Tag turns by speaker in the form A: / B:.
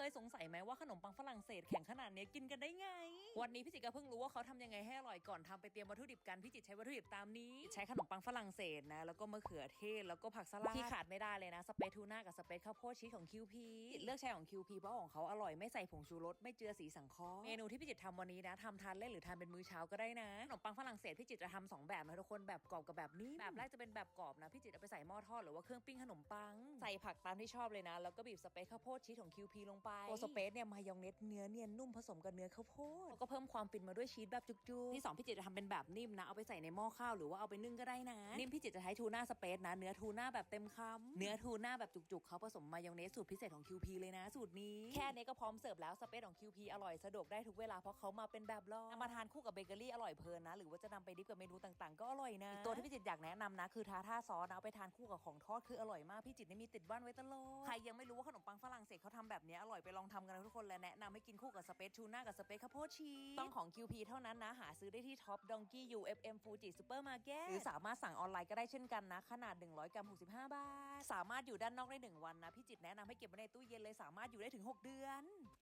A: เคยสงสัยไหมว่าขนมปังฝรั่งเศสแข็งข นาดเนี้ยกินกันได้ไง วันนี้พี่จิตรก็เพิ่งรู้ว่าเขาทำยังไงให้อร่อยก่อนทำไปเตรียมวัตถุดิบกันพี่จิตรใช้วัตถุดิบตามนี้ ใช้ขนมปังฝรั่งเศสนะแล้วก็มะเขือเทศแล้วก็ผักสลัดที่ขาดไม่ได้เลยนะสเปซทูน่ากับสเปซข้าวโพดชีสของ QP เลือกใช้ของ QP เพราะของเขาอร่อยไม่ใส่ผงชูรสไม่เจือสีสังเคราะห์เมนูที่พี่จิตรทำวันนี้นะทำทานเล่นหรือทานเป็นมื้อเช้าก็ได้นะขนมปังฝรั่งเศสพี่จิตรจะทำสองแบบนะทุกคนแบบกรอบกับแบบนิ่มแบบแรกจะเป็นแบบกรอบนะพี่จิตรเอาไปใส่หม้อทอดหรือว่าเครื่องปิ้งขนมปัง ใส่ผักตามที่ชอบเลยนะ แล้วก็บีบสเปซข้าวโพดชีสของ QP ลงไปตัวสเปซเนี่ยมายองเนสเนื้อเนียนนุ่มผสมกับเนื้อข้าวโพดแล้วก็เพิ่มความฟินมาด้วยชีสแบบจุกๆที่สองพี่จิตรจะทำเป็นแบบนิ่มนะเอาไปใส่ในหม้อข้าวหรือว่าเอาไปนึ่งก็ได้นะ นิ่มพี่จิตรจะใช้ทูน่าสเปซนะ เนื้อทูน่าแบบเต็มคำเนื้อทูน่าแบบจุกๆเขาผสมมายองเนสสูตรพิเศษของ QP เลยนะ สูตรนี้แค่นี้ก็พร้อมเสิร์ฟแล้วสเปซของ QP อร่อยสะดวกได้ทุกเวลาเพราะเขามาเป็นแบบรองนำมาทานคู่กับเบเกอรี่อร่อยเพลินนะ หรือว่าจะนำไปดิฟกับเมนูต่างๆ ก็อร่อยนะอีกตัวที่พี่จิตรอยากแนะนำนะ คือทาท่าซอสนะเอาไปทานคู่กับของทอดคืออร่อยมากพี่จิตรนี่มีติดบ้านไว้ตลอดใครยังไม่รู้ว่าขนมปังฝรั่งเศสเขาทำแบบนี้อร่อยไปลองทำกันนะทุกคนและแนะนำให้กินคู่กับสเปซทูน่ากับสเปคข้าวโพดชีสต้องของ QP เท่านั้นนะ หาซื้อได้ที่ท็อปดองกี้ UFM Fuji Supermarket หรือสามารถสั่งออนไลน์ก็ได้เช่นกันนะ ขนาด 100 กรัม 65 บาท สามารถอยู่ด้านนอกได้ 1 วันนะ พี่จิตแนะนำให้เก็บไว้ในตู้เย็นเลยสามารถอยู่ได้ถึง 6 เดือน